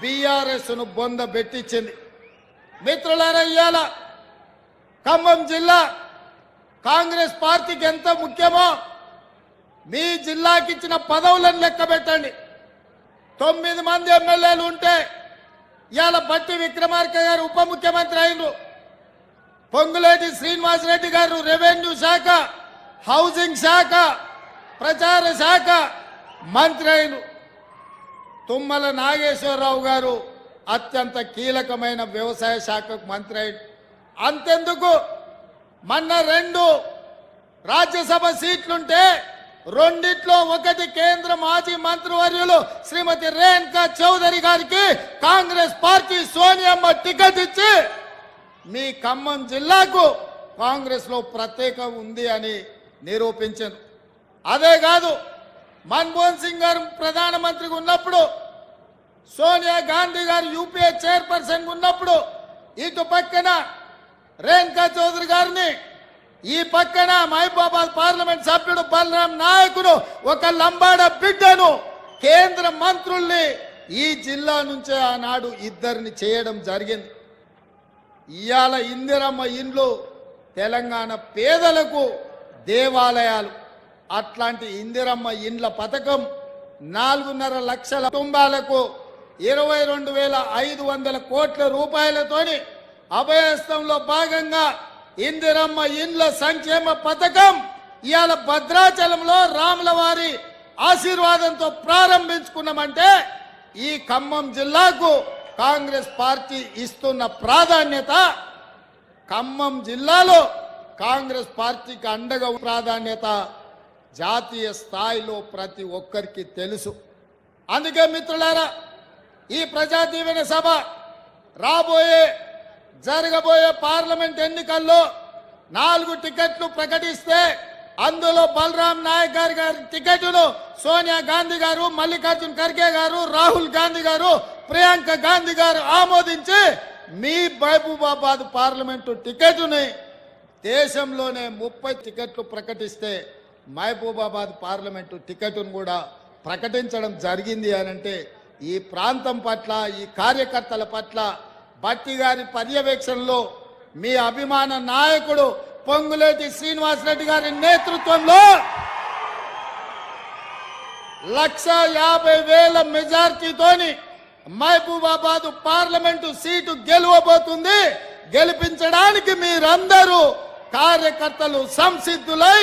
బీఆర్ఎస్ను బొంద పెట్టించింది. మిత్రులారా ఇవాళ ఖమ్మం జిల్లా కాంగ్రెస్ పార్టీకి ఎంత ముఖ్యమో మీ జిల్లాకి ఇచ్చిన పదవులను లెక్క పెట్టండి. తొమ్మిది మంది ఎమ్మెల్యేలు ఉంటే ఇవాళ బట్టి విక్రమార్క గారు ఉప ముఖ్యమంత్రి అయినరు. పొంగులేటి శ్రీనివాసరెడ్డి గారు రెవెన్యూ శాఖ హౌసింగ్ శాఖ ప్రచార శాఖ మంత్రి అయినరు. తుమ్మల నాగేశ్వరరావు గారు అత్యంత కీలకమైన వ్యవసాయ శాఖకు మంత్రి అంతెందుకు? మొన్న రెండు రాజ్యసభ సీట్లుంటే రెండిట్లో ఒకటి కేంద్ర మాజీ మంత్రివర్యులు శ్రీమతి రేణుకా చౌదరి గారికి కాంగ్రెస్ పార్టీ సోనియమ్మ టికెట్ ఇచ్చి మీ ఖమ్మం జిల్లాకు కాంగ్రెస్లో ఉంది అని నిరూపించాను అదే కాదు మన్మోహన్ సింగ్ గారు ప్రధానమంత్రిగా ఉన్నప్పుడు సోనియా గాంధీ గారు యూపీఏ చైర్పర్సన్ ఉన్నప్పుడు ఇటు పక్కన రేణుకా చౌదరి గారిని ఈ పక్కన మహబూబాబాద్ పార్లమెంట్ సభ్యుడు బలరాం నాయకుడు ఒక లంబాడ బిడ్డను కేంద్ర మంత్రుల్ని ఈ జిల్లా నుంచే ఆనాడు ఇద్దరిని చేయడం జరిగింది. ఇవాళ ఇందిరమ్మ ఇండ్లు తెలంగాణ పేదలకు దేవాలయాలు. అట్లాంటి ఇందిరమ్మ ఇండ్ల పథకం నాలుగున్నర లక్షల కుటుంబాలకు ఇరవై రెండు వేల ఐదు వందల కోట్ల రూపాయలతోని అభయస్థంలో భాగంగా ఇందిరమ్మ ఇండ్ల సంక్షేమ పథకం ఇవాళ భద్రాచలంలో రాముల వారి ఆశీర్వాదంతో ప్రారంభించుకున్నామంటే ఈ ఖమ్మం జిల్లాకు కాంగ్రెస్ పార్టీ ఇస్తున్న ప్రాధాన్యత ఖమ్మం జిల్లాలో కాంగ్రెస్ పార్టీకి అండగా ప్రాధాన్యత జాతీయ స్థాయిలో ప్రతి ఒక్కరికి తెలుసు. అందుకే మిత్రులారా ఈ ప్రజా దీవెన సభ రాబోయే జరగబోయే పార్లమెంట్ ఎన్నికల్లో నాలుగు టికెట్లు ప్రకటిస్తే అందులో బలరాం నాయక్ గారి గారి టికెట్ను సోనియా గాంధీ గారు మల్లికార్జున్ ఖర్గే గారు రాహుల్ గాంధీ గారు ప్రియాంక గాంధీ గారు ఆమోదించి మీ మహబూబాబాద్ పార్లమెంటు టికెట్ని దేశంలోనే ముప్పై టికెట్లు ప్రకటిస్తే మహబూబాబాద్ పార్లమెంటు టికెట్ను కూడా ప్రకటించడం జరిగింది అని అంటే ఈ ప్రాంతం పట్ల ఈ కార్యకర్తల పట్ల భట్టి గారి పర్యవేక్షణలో మీ అభిమాన నాయకుడు పొంగులేటి శ్రీనివాసరెడ్డి గారి నేతృత్వంలో లక్ష యాభై వేల మెజార్టీతోని మహబూబాబాద్ పార్లమెంటు సీటు గెలవబోతుంది. గెలిపించడానికి మీరందరూ కార్యకర్తలు సంసిద్ధులై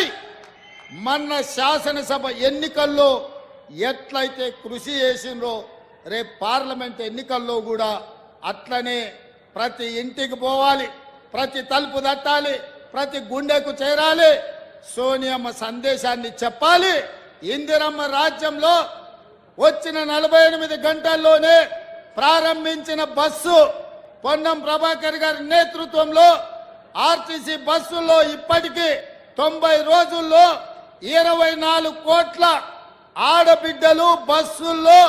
మన శాసనసభ ఎన్నికల్లో ఎట్లయితే కృషి చేసిండ్రో రేపు పార్లమెంట్ ఎన్నికల్లో కూడా అట్లనే ప్రతి ఇంటికి పోవాలి ప్రతి తలుపు తట్టాలి ప్రతి గుండెకు చేరాలి. సోనియమ్మ సందేశాన్ని చెప్పాలి. ఇందిరమ్మ రాజ్యంలో వచ్చిన నలభై ఎనిమిది గంటల్లోనే ప్రారంభించిన బస్సు పొన్నం ప్రభాకర్ గారి నేతృత్వంలో ఆర్టీసీ బస్సుల్లో ఇప్పటికీ తొంభై రోజుల్లో ఇరవై నాలుగు కోట్ల ఆడబిడ్డలు బస్సుల్లో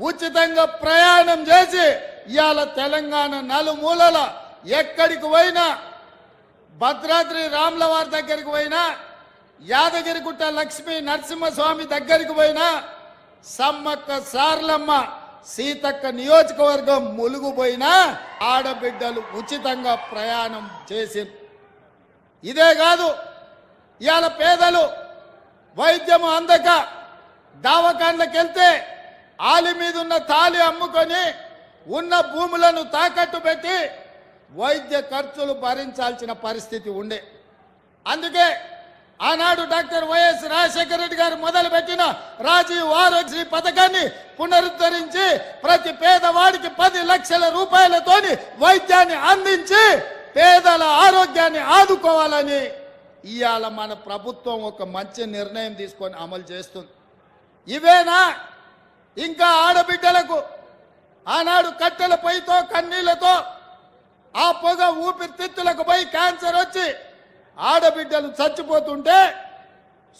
ఉచితంగా ప్రయాణం చేసి ఇవాళ తెలంగాణ నలుమూలల ఎక్కడికి పోయినా భద్రాద్రి రామ్లవారి దగ్గరికి పోయినా యాదగిరిగుట్ట లక్ష్మీ నరసింహస్వామి దగ్గరికి పోయినా సమ్మక్క సార్లమ్మ సీతక్క నియోజకవర్గం ములుగుపోయినా ఆడబిడ్డలు ఉచితంగా ప్రయాణం చేసి. ఇదే కాదు ఇవాళ పేదలు వైద్యం అందక దావకాండ్లకు వెళ్తే ఆలి మీద ఉన్న తాలి అమ్ముకొని ఉన్న భూములను తాకట్టు పెట్టి వైద్య ఖర్చులు భరించాల్సిన పరిస్థితి ఉండే. అందుకే ఆనాడు డాక్టర్ వైఎస్ రాజశేఖర రెడ్డి గారు మొదలుపెట్టిన రాజీవ్ ఆరోగ్యశ్రీ పథకాన్ని పునరుద్ధరించి ప్రతి పేదవాడికి పది లక్షల రూపాయలతోని వైద్యాన్ని అందించి పేదల ఆరోగ్యాన్ని ఆదుకోవాలని ఇవాళ మన ప్రభుత్వం ఒక మంచి నిర్ణయం తీసుకొని అమలు చేస్తుంది. ఇవేనా? ఇంకా ఆడబిడ్డలకు ఆనాడు కట్టెల పొయ్యితో కన్నీళ్ళతో ఆ పొగ ఊపిరితిత్తులకు పోయి క్యాన్సర్ వచ్చి ఆడబిడ్డలు చచ్చిపోతుంటే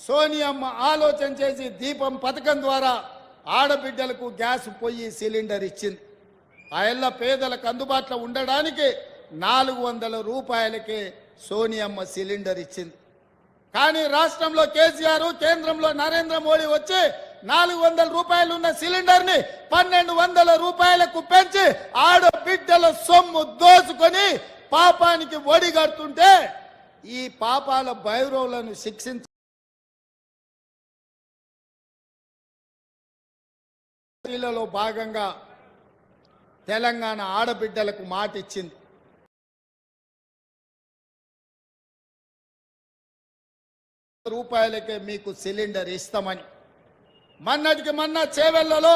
సోనియమ్మ ఆలోచన చేసి దీపం పథకం ద్వారా ఆడబిడ్డలకు గ్యాస్ పొయ్యి సిలిండర్ ఇచ్చింది. ఆ ఇళ్ళ పేదలకు అందుబాటులో ఉండడానికి నాలుగు వందల రూపాయలకే సోనియమ్మ సిలిండర్ ఇచ్చింది. కానీ రాష్ట్రంలో కేసీఆర్ కేంద్రంలో నరేంద్ర మోడీ వచ్చి నాలుగు వందల రూపాయలు ఉన్న సిలిండర్ని పన్నెండు వందల రూపాయలకు పెంచి ఆడబిడ్డల సొమ్ము దోచుకొని పాపానికి ఒడిగడుతుంటే ఈ పాపాల భైరవులను శిక్షించ భాగంగా తెలంగాణ ఆడబిడ్డలకు మాట ఇచ్చింది రూపాయలకే మీకు సిలిండర్ ఇస్తామని. మన్నటికి మొన్న చేవెళ్ళలో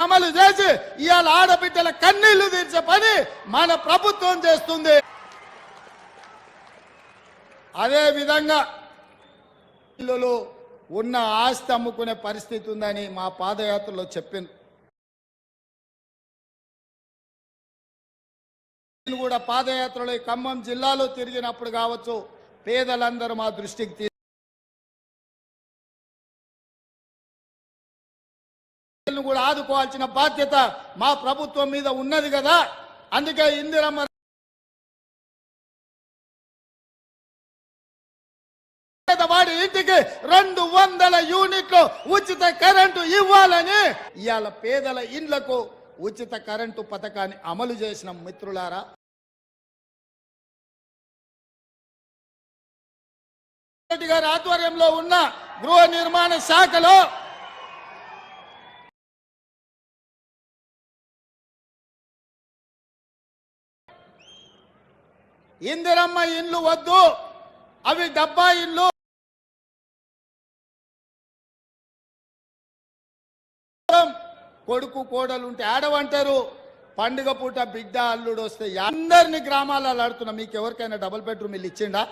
అమలు చేసి ఇవాళ ఆడబిడ్డల కన్నీళ్ళు తీర్చే పని మన ప్రభుత్వం చేస్తుంది. అదే విధంగా ఉన్న ఆస్తి అమ్ముకునే పరిస్థితి ఉందని మా పాదయాత్రలో చెప్పింది కూడా పాదయాత్రలో ఈ ఖమ్మం జిల్లాలో తిరిగినప్పుడు కావచ్చు పేదలందరూ మా దృష్టికి కూడా ఆదుకోవాల్సిన బాధ్యత మా ప్రభుత్వం మీద ఉన్నది కదా. అందుకే ఇందిరమ్మ వాడి ఇంటికి రెండు వందల యూనిట్లు ఉచిత కరెంటు ఇవ్వాలని ఇవాళ పేదల ఇండ్లకు ఉచిత కరెంటు పథకాన్ని అమలు చేసిన మిత్రులారా రెడ్డి గారి ఆధ్వర్యంలో ఉన్న గృహ నిర్మాణ శాఖలో ఇందిరమ్మ ఇండ్లు వద్దు అవి డబ్బా ఇండ్లు. కొడుకు కోడలు ఉంటే ఆడవంటారు. పండుగ పూట బిడ్డ అల్లుడు వస్తే అందరిని గ్రామాలలో ఆడుతున్నా. మీకు ఎవరికైనా డబుల్ బెడ్రూమ్ ఇల్లు ఇచ్చిండా?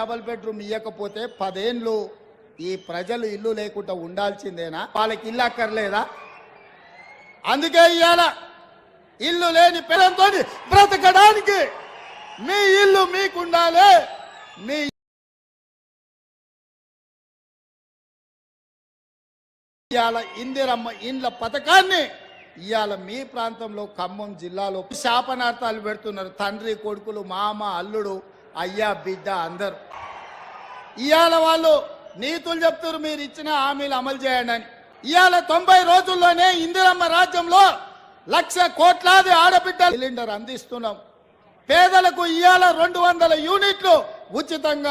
డబల్ బెడ్రూమ్ ఇవ్వకపోతే పదేండ్లు ఈ ప్రజలు ఇల్లు లేకుండా ఉండాల్సిందేనా? వాళ్ళకి ఇల్లు అక్కర్లేదా? అందుకే ఇవాళ ఇల్లు లేని పిల్లలతో బ్రతకడానికి మీ ఇల్లు మీకుండాలి. మీ ఇవాళ ఇందిరమ్మ ఇండ్ల పథకాన్ని ఇవాళ మీ ప్రాంతంలో ఖమ్మం జిల్లాలో శాపనార్థాలు పెడుతున్నారు. తండ్రి కొడుకులు మామ అల్లుడు అయ్యా బిడ్డ అందరు. ఇవాళ వాళ్ళు నీతులు చెప్తారు మీరు ఇచ్చిన హామీలు అమలు చేయండి అని. ఇవాళ తొంభై రోజుల్లోనే ఇందిరమ్మ రాజ్యంలో లక్ష కోట్లాది ఆడబిడ్డ సిలిండర్ అందిస్తున్నాం. పేదలకు ఇవాళ రెండు వందల యూనిట్లు ఉచితంగా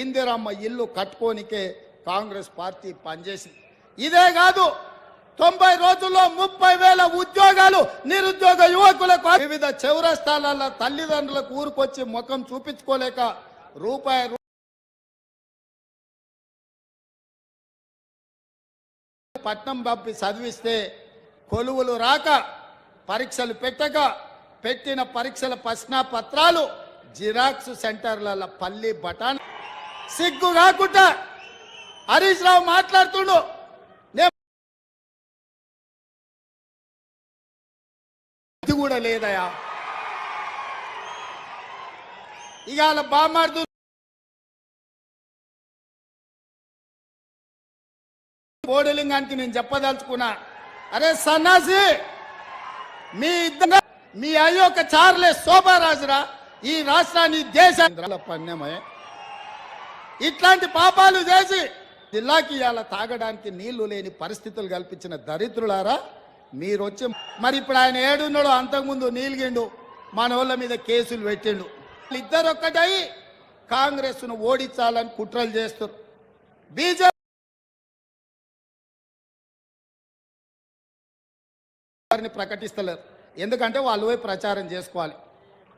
ఇందిరమ్మ ఇల్లు కట్టుకోనికే కాంగ్రెస్ పార్టీ పనిచేసింది. ఇదే కాదు తొంభై రోజుల్లో ముప్పై వేల ఉద్యోగాలు నిరుద్యోగ యువకులకు వివిధ చౌరస్థానాల తల్లిదండ్రులకు ఊరుకొచ్చి ముఖం చూపించుకోలేక రూపాయి పట్నం పంపి చదివిస్తే కొలువులు రాక పరీక్షలు పెట్టక పెట్టిన పరీక్షల ప్రశ్న పత్రాలు జిరాక్స్ సెంటర్ల పల్లి బఠాన్ సిగ్గు కాకుండా హరీష్ రావు మాట్లాడుతుండు. కూడా లేదయా? ఇవాళ బామార్దు బోడలింగానికి నేను చెప్పదలుచుకున్నా. అరే సన్నాసి మీ ఇద్దరు మీ అయ్యొక్క చార్లే శోభారాజురా ఈ రాష్ట్రాన్ని దేశ పన్నెమే. ఇట్లాంటి పాపాలు చేసి జిల్లాకి ఇవాళ తాగడానికి నీళ్ళు లేని పరిస్థితులు కల్పించిన దరిద్రులారా మీరు వచ్చి మరి ఇప్పుడు ఆయన ఏడున్నాడు అంతకుముందు నీలిగిండు మనోళ్ళ మీద కేసులు పెట్టిండు. ఇద్దరు ఒక్కటై కాంగ్రెస్ను ఓడించాలని కుట్రలు చేస్తారు బీజేపీ వారిని ప్రకటిస్తలేరు. ఎందుకంటే వాళ్ళు పోయి ప్రచారం చేసుకోవాలి.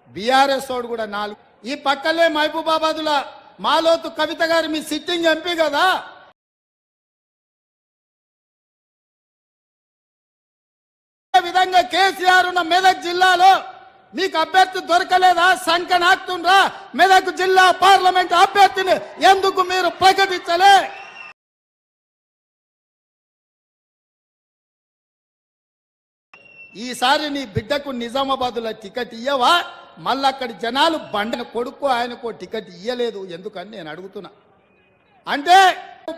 బీఆర్ఎస్ తోడు కూడా నాలుగు. ఈ పక్కలే మహబూబాబాదుల మాలోతు కవిత గారు మీ సిట్టింగ్ ఎంపీ కదా? విధంగా కేసీఆర్ ఉన్న మెదక్ జిల్లాలో మీకు అభ్యర్థి దొరకలేదా? సంఖ్య నాకుతుండ్రా మెదక్ జిల్లా పార్లమెంట్ అభ్యర్థిని ఎందుకు మీరు ప్రకటించలే? ఈసారి నీ బిడ్డకు నిజామాబాద్లో టికెట్ ఇయ్యవా? మళ్ళీ అక్కడి జనాలు బండను కొడుకు ఆయనకు టికెట్ ఇయ్యలేదు ఎందుకని నేను అడుగుతున్నా. అంటే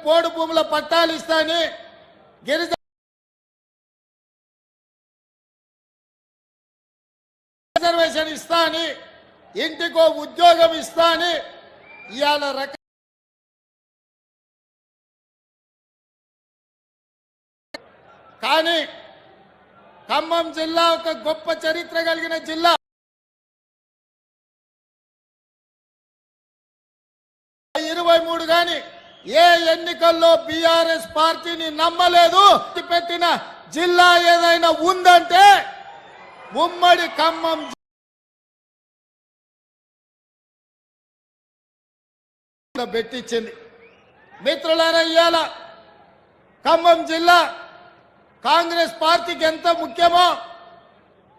పోడు భూముల పట్టాలు ఇస్తాని గిరిజ ఇస్తా అని ఇంటికో ఉద్యోగం ఇస్తా అని ఇవాళ రక కానీ ఖమ్మం జిల్లా ఒక గొప్ప చరిత్ర కలిగిన జిల్లా. ఇరవై మూడు కానీ ఏ ఎన్నికల్లో బిఆర్ఎస్ పార్టీని నమ్మలేదు పెట్టిన జిల్లా ఏదైనా ఉందంటే ఉమ్మడి ఖమ్మం జిల్లా పెట్టించింది. మిత్రులారా ఇవాళ ఖమ్మం జిల్లా కాంగ్రెస్ పార్టీకి ఎంత ముఖ్యమో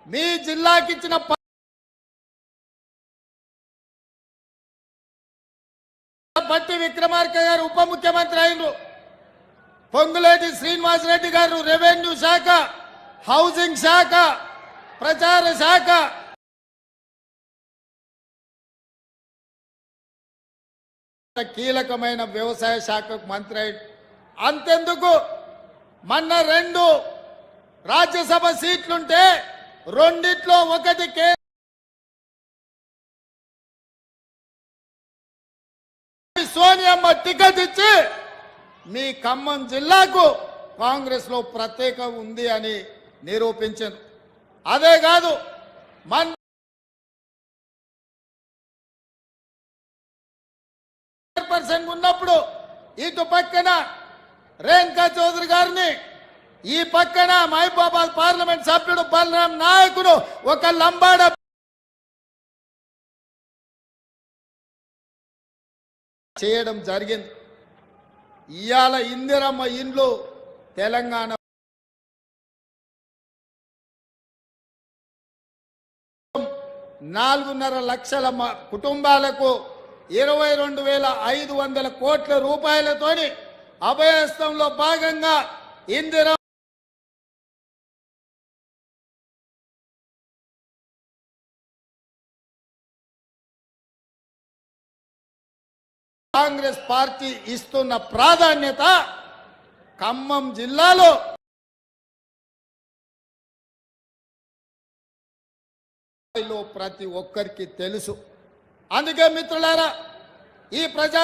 మీ జిల్లాకి ఇచ్చిన బట్టి విక్రమార్క గారు ఉప ముఖ్యమంత్రి అయినరు. పొంగులేటి శ్రీనివాసరెడ్డి గారు రెవెన్యూ శాఖ హౌసింగ్ శాఖ ప్రచార శాఖ కీలకమైన వ్యవసాయ శాఖకు మంత్రి అయి అంతెందుకు? మొన్న రెండు రాజ్యసభ సీట్లుంటే రెండిట్లో ఒకటి కే సోనియమ్మ టికెట్ ఇచ్చి మీ ఖమ్మం జిల్లాకు కాంగ్రెస్లో ప్రత్యేక ఉంది అని నిరూపించింది అదే కాదు మన్ పర్సన్ ఉన్నప్పుడు ఇటు పక్కన రేణుకా చౌదరి గారిని ఈ పక్కన మహబూబాబాద్ పార్లమెంట్ సభ్యుడు బలరాం నాయకుడు ఒక లంబాడ చేయడం జరిగింది. ఇవాళ ఇందిరమ్మ ఇండ్లు తెలంగాణ నాలుగున్నర లక్షల కుటుంబాలకు ఇరవై రెండు వేల ఐదు వందల కోట్ల రూపాయలతోని అభయస్థంలో భాగంగా ఇందిరా కాంగ్రెస్ పార్టీ ఇస్తున్న ప్రాధాన్యత ఖమ్మం జిల్లాలో ప్రతి ఒక్కరికి తెలుసు. అందుకే మిత్రులారా ఈ ప్రజా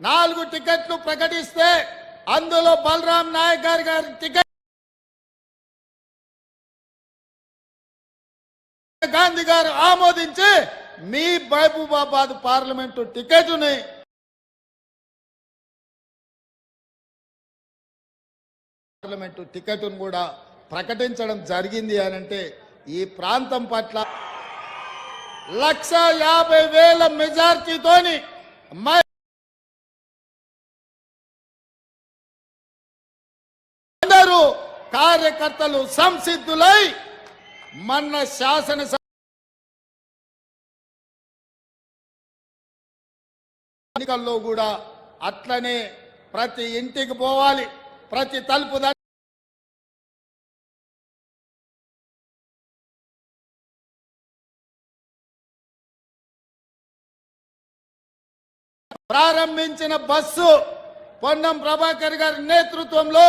నాలుగు టికెట్లు ప్రకటిస్తే అందులో బలరాం నాయక్ గారి గారి టికెట్ గాంధీ గారు ఆమోదించి మీ మహబూబాబాద్ పార్లమెంటు టికెట్ని పార్లమెంటు టికెట్ను కూడా ప్రకటించడం జరిగింది అని అంటే ఈ ప్రాంతం పట్ల లక్ష యాభై వేల మెజార్టీతోని అందరూ కార్యకర్తలు సంసిద్ధులై మన శాసన ఎన్నికల్లో కూడా అట్లనే ప్రతి ఇంటికి పోవాలి ప్రతి తలుపు ప్రారంభించిన బస్సు పొన్నం ప్రభాకర్ గారి నేతృత్వంలో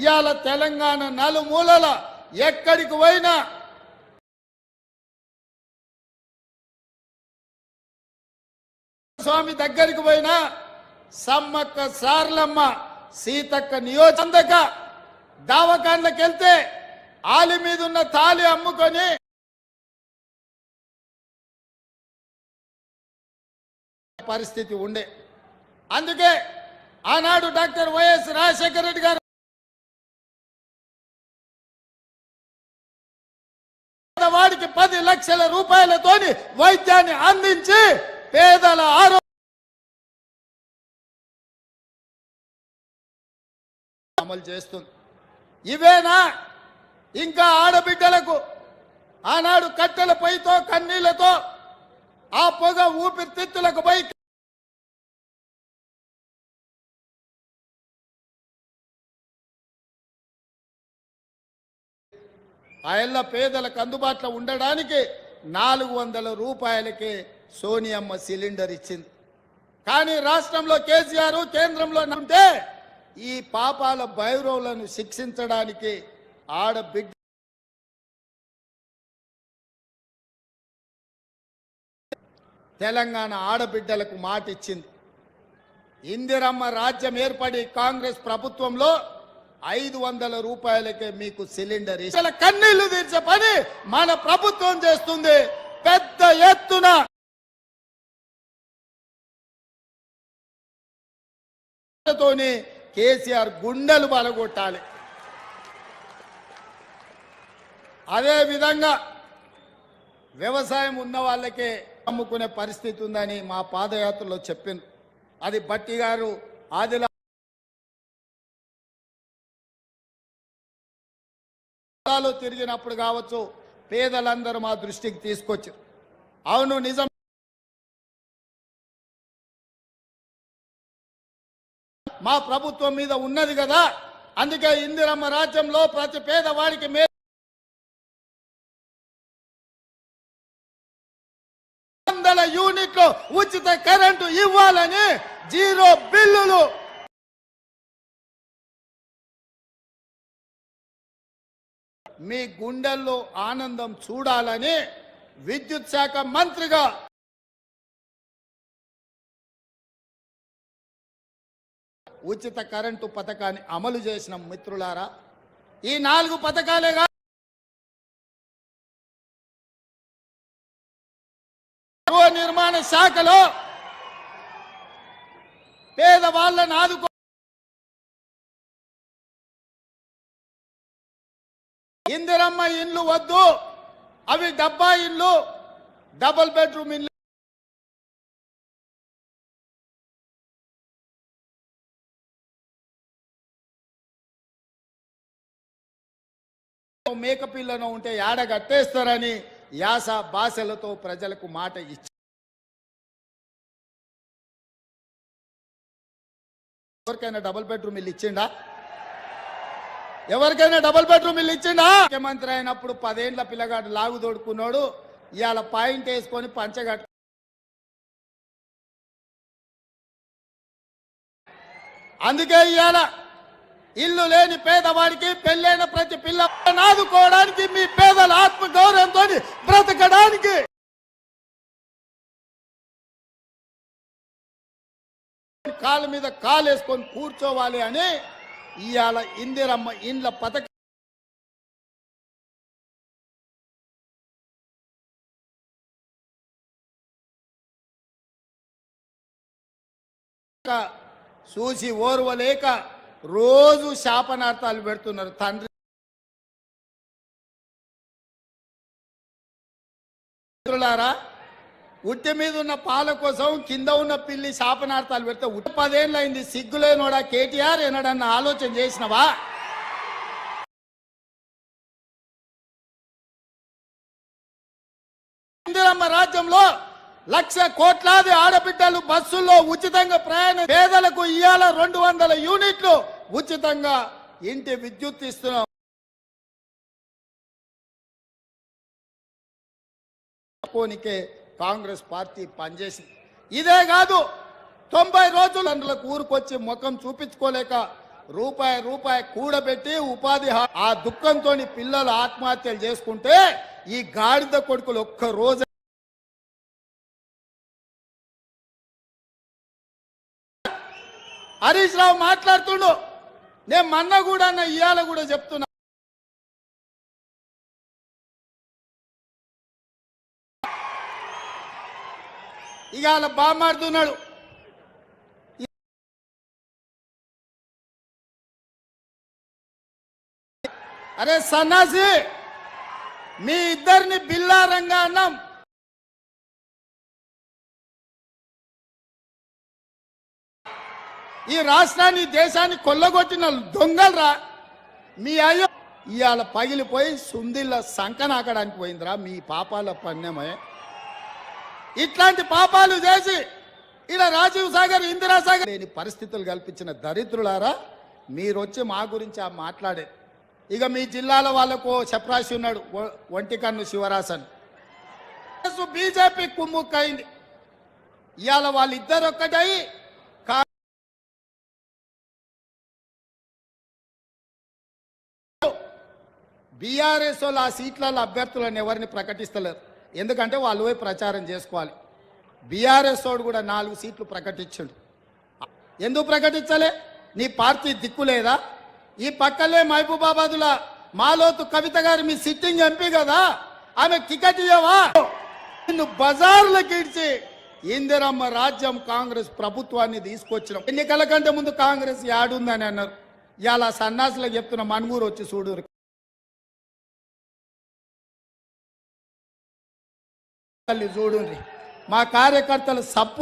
ఇవాళ తెలంగాణ నలుమూలల ఎక్కడికి పోయినా స్వామి దగ్గరికి పోయినా సమ్మక్క సార్లమ్మ సీతక్క నియోజక దావకాండ్లకు వెళ్తే ఆలి మీద ఉన్న తాలి అమ్ముకొని పరిస్థితి ఉండే. అందుకే ఆనాడు డాక్టర్ వైఎస్ రాజశేఖర రెడ్డి గారు వాడికి పది లక్షల రూపాయలతోని వైద్యాన్ని అందించి పేదల ఆరోగ్య అమలు చేస్తుంది. ఇవేనా? ఇంకా ఆడబిడ్డలకు ఆనాడు కట్టెల పైతో కన్నీళ్ళతో ఆ పొగ ఊపిరితిత్తులకు పై ఆయన పేదలకు అందుబాటులో ఉండడానికి నాలుగు వందల రూపాయలకి సోనియమ్మ సిలిండర్ ఇచ్చింది. కానీ రాష్ట్రంలో కేసీఆర్ కేంద్రంలో నమ్మితే ఈ పాపాల భైరవులను శిక్షించడానికి ఆడబిడ్డ తెలంగాణ ఆడబిడ్డలకు మాట ఇచ్చింది ఇందిరమ్మ రాజ్యం ఏర్పడి కాంగ్రెస్ ప్రభుత్వంలో ఐదు వందల రూపాయలకే మీకు సిలిండర్ ఇచ్చి- కన్నీళ్ళు తీర్చే పని మన ప్రభుత్వం చేస్తుంది. పెద్ద ఎత్తున తోని కేసీఆర్ గుండెలు బలగొట్టాలి. అదే విధంగా వ్యవసాయం ఉన్న వాళ్ళకే అమ్ముకునే పరిస్థితి ఉందని మా పాదయాత్రలో చెప్పింది అది బట్టి గారు ఆదిలా తిరిగినప్పుడు కావచ్చు పేదలందరూ మా దృష్టికి తీసుకొచ్చారు. అవును నిజం మా ప్రభుత్వం మీద ఉన్నది కదా. అందుకే ఇందిరమ్మ రాజ్యంలో ప్రతి పేదవాడికి మే వందల యూనిట్లు ఉచిత కరెంటు ఇవ్వాలని జీరో బిల్లులు. మీ గుండెల్లో ఆనందం చూడాలని విద్యుత్ శాఖ మంత్రిగా ఉచిత కరెంటు పథకాన్ని అమలు చేసిన మిత్రులారా ఈ నాలుగు పథకాలే గృహ నిర్మాణ శాఖలో పేదవాళ్ళని ఆదుకో ఇందిరమ్మ ఇల్లు వద్దు అవి డబ్బా ఇల్లు డబుల్ బెడ్రూమ్ ఇల్లు మేకపిల్లను ఉంటే యాడ కట్టేస్తారని యాస భాషలతో ప్రజలకు మాట ఇచ్చి ఎవరికైనా డబుల్ బెడ్రూమ్ ఇల్లు ఇచ్చిండా? ఎవరికైనా డబుల్ బెడ్రూమ్ ఇల్లు ఇచ్చిండా? ముఖ్యమంత్రి అయినప్పుడు పదేండ్ల పిల్లగాడు లాగు తోడుకున్నాడు ఇవాళ పాయింట్ వేసుకొని పంచగట్టు అందుకే ఇవాళ ఇల్లు లేని పేదవాడికి పెళ్ళైన ప్రతి పిల్ల నాదుకోవడానికి మీ పేదల ఆత్మ గౌరవంతో బ్రతకడానికి. కాలు మీద కాలు వేసుకొని కూర్చోవాలి అని ఇవాళ ఇందిరమ్మ ఇండ్ల పథకం చూసి ఓర్వలేక రోజు శాపనార్థాలు పెడుతున్నారు తండ్రి. మిత్రులారా ఉట్టి మీద ఉన్న పాల కోసం కింద ఉన్న పిల్లి శాపనార్థాలు పెడితే ఉట్టి పదేళ్ళు అయింది సిగ్గులేనోడా కేటీఆర్ ఏనాడన్న ఆలోచన చేసినవా? ఇందిరమ్మ రాజ్యంలో లక్ష కోట్లాది ఆడబిడ్డలు బస్సుల్లో ఉచితంగా ప్రయాణం పేదలకు ఇవాళ రెండు వందల యూనిట్లు ఉచితంగా ఇంటి విద్యుత్ ఇస్తున్నాం. పోనికే కాంగ్రెస్ పార్టీ పనిచేసింది. ఇదే కాదు తొంభై రోజులు అందులోకి ఊరుకొచ్చి ముఖం చూపించుకోలేక రూపాయి రూపాయి కూడబెట్టి ఉపాధి ఆ దుఃఖంతో పిల్లలు ఆత్మహత్యలు చేసుకుంటే ఈ గాడిద కొడుకులు ఒక్క రోజు హరీష్ రావు మాట్లాడుతుండు. నేను మన్న కూడా అన్న ఇవాళ కూడా చెప్తున్నా. ఇవాళ బామాడుతున్నాడు అరే సన్నాసి మీ ఇద్దరిని బిల్లారంగా అన్నాం. ఈ రాష్ట్రాన్ని దేశాన్ని కొల్లగొట్టిన దొంగలరా. మీ అయ్యో. ఇవాళ పగిలిపోయి సుందిళ్ళ సంకనాకడానికి పోయిందిరా మీ పాపాల పన్నెమే. ఇట్లాంటి పాపాలు చేసి ఇలా రాజీవ్ సాగర్ ఇందిరా సాగర్ లేని పరిస్థితులు కల్పించిన దరిద్రులారా మీరు వచ్చి మా గురించి ఆ మాట్లాడేది ఇక మీ జిల్లాల వాళ్ళకు చప్రాసి ఉన్నాడు ఒంటికన్ను శివరాసన్. బీజేపీ కుమ్ముక్కైంది. ఇవాళ వాళ్ళిద్దరు ఒక్కటై బీఆర్ఎస్ వాళ్ళు ఆ సీట్లలో అభ్యర్థులను ఎవరిని ప్రకటిస్తలేరు. ఎందుకంటే వాళ్ళు పోయి ప్రచారం చేసుకోవాలి. బీఆర్ఎస్ వాడు కూడా నాలుగు సీట్లు ప్రకటించండు. ఎందుకు ప్రకటించలే? నీ పార్టీ దిక్కు లేదా? ఈ పక్కలే మహబూబాబాదుల మాలోతు కవిత గారు మీ సిట్టింగ్ ఎంపీ కదా? ఆమె టికెట్ ఇవ్వవా నిన్ను బజార్లకు ఇడ్చి ఇందిరమ్మ రాజ్యం కాంగ్రెస్ ప్రభుత్వాన్ని తీసుకొచ్చినాం. ఎన్నికల కంటే ముందు కాంగ్రెస్ యాడుందని అన్నారు. ఇలా సన్నాసులకు చెప్తున్న మనుగూరు వచ్చి చూడు. చూడండి మా కార్యకర్తలు సప్పు